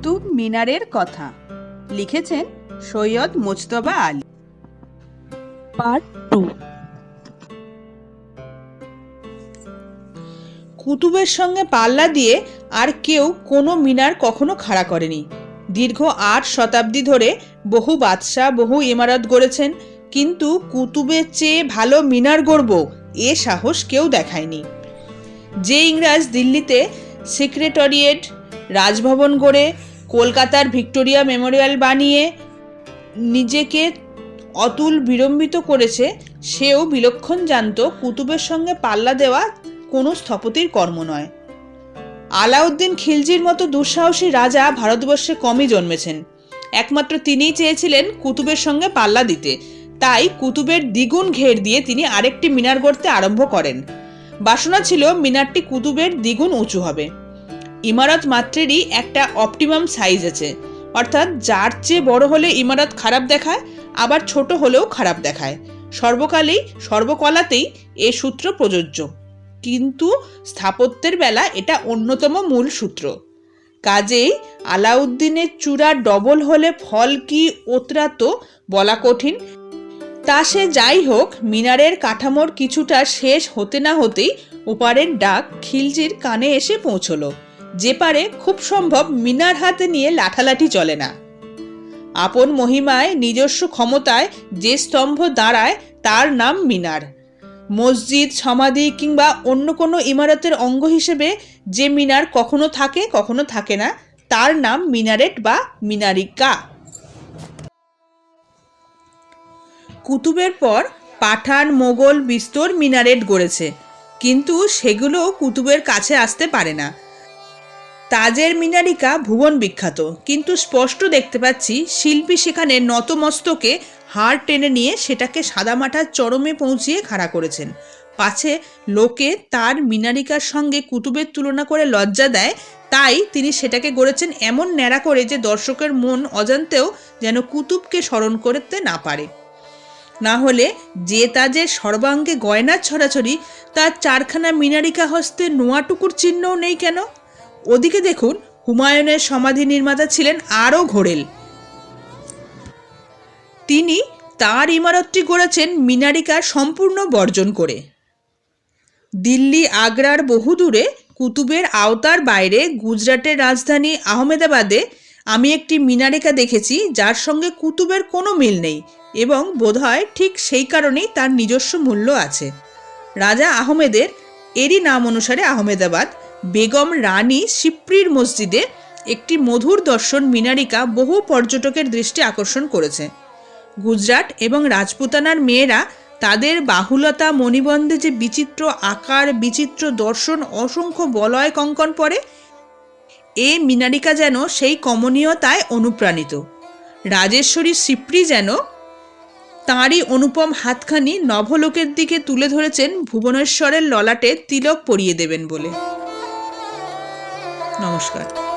কুতুব মিনারের কথা। লিখেছেন সৈয়দ মোজতবা আলী। Part two. কুতুবের সঙ্গে পাল্লা দিয়ে আর কেউ কোনো মিনার কখনো খাড়া করেনি। দীর্ঘ আট শতাব্দী ধরে বহু বাদশাহ বহু ইমারত গড়েছেন কিন্তু কুতুবের চেয়ে ভালো মিনার গড়ব এ সাহস কেউ দেখায়নি। যে ইংরাজ দিল্লিতে সেক্রেটারিয়েট রাজভবন গড়ে কলকাতার ভিক্টোরিয়া মেমোরিয়াল বানিয়ে নিজেকে অতুল বিড়ম্বিত করেছে, সেও বিলক্ষণ জানত কুতুবের সঙ্গে পাল্লা দেওয়া কোনো স্থপতির কর্ম নয়। আলাউদ্দিন খিলজির মতো দুঃসাহসী রাজা ভারতবর্ষে কমই জন্মেছেন। একমাত্র তিনিই চেয়েছিলেন কুতুবের সঙ্গে পাল্লা দিতে। তাই কুতুবের দ্বিগুণ ঘের দিয়ে তিনি আরেকটি মিনার গড়তে আরম্ভ করেন। বাসনা ছিল, মিনারটি কুতুবের দ্বিগুণ উঁচু হবে। ইমারত মাত্রেরই একটা অপটিমাম সাইজ আছে। অর্থাৎ যার চেয়ে বড় হলে ইমারত খারাপ দেখায়, আবার ছোট হলেও খারাপ দেখায়। সর্বকালেই সর্বকলাতেই এ সূত্র প্রযোজ্য। কিন্তু স্থাপত্যের বেলা এটা অন্যতম মূল সূত্র। কাজেই আলাউদ্দিনের চূড়া ডবল হলে ফল কি ওতরাতো বলা কঠিন। তা সে যাই হোক, মিনারের কাঠামোর কিছুটা শেষ হতে না হতেই ওপারের ডাক খিলজির কানে এসে পৌঁছলো। যে পারে খুব সম্ভব মিনার হাতে নিয়ে লাঠালাঠি চলে না। আপন মহিমায় নিজস্ব ক্ষমতায় যে স্তম্ভ দাঁড়ায়, তার নাম মিনার। মসজিদ, সমাধি কিংবা অন্য কোনো ইমারতের অঙ্গ হিসেবে যে মিনার কখনো থাকে কখনো থাকে না, তার নাম মিনারেট বা মিনারিকা। কুতুবের পর পাঠান, মোগল, বিস্তর মিনারেট গড়েছে, কিন্তু সেগুলো কুতুবের কাছে আসতে পারে না। তাজের মিনারিকা ভুবন বিখ্যাত। কিন্তু স্পষ্ট দেখতে পাচ্ছি শিল্পী সেখানে নতমস্তকে হাড় টেনে নিয়ে সেটাকে সাদামাটার চরমে পৌঁছিয়ে খাড়া করেছেন। পাছে লোকে তার মিনারিকার সঙ্গে কুতুবের তুলনা করে লজ্জা দেয়, তাই তিনি সেটাকে গড়েছেন এমন ন্যাড়া করে যে দর্শকের মন অজান্তেও যেন কুতুবকে স্মরণ করতে না পারে। না হলে যে তাজের সর্বাঙ্গে গয়নার ছড়াছড়ি, তার চারখানা মিনারিকা হস্তে নোয়াটুকুর চিহ্নও নেই কেন? ওদিকে দেখুন, হুমায়ুনের সমাধি নির্মাতা ছিলেন আরও ঘোরেল। তিনি তার ইমারতটি গড়েছেন মিনারিকা সম্পূর্ণ বর্জন করে। দিল্লি, আগ্রার বহুদূরে কুতুবের আওতার বাইরে গুজরাটের রাজধানী আহমেদাবাদে আমি একটি মিনারিকা দেখেছি, যার সঙ্গে কুতুবের কোনো মিল নেই এবং বোধহয় ঠিক সেই কারণেই তার নিজস্ব মূল্য আছে। রাজা আহমেদের এরই নাম অনুসারে আহমেদাবাদ বেগম রানী সিপ্রির মসজিদে একটি মধুর দর্শন মিনারিকা বহু পর্যটকের দৃষ্টি আকর্ষণ করেছে। গুজরাট এবং রাজপুতানার মেয়েরা তাদের বাহুলতা, মণিবন্ধে যে বিচিত্র আকার, বিচিত্র দর্শন, অসংখ্য বলয় কঙ্কন পরে, এ মিনারিকা যেন সেই কমনীয়তায় অনুপ্রাণিত। রাজেশ্বরী সিপ্রি যেন তাঁরই অনুপম হাতখানি নভলোকের দিকে তুলে ধরেছেন ভুবনেশ্বরের ললাটে তিলক পরিয়ে দেবেন বলে। নমস্কার।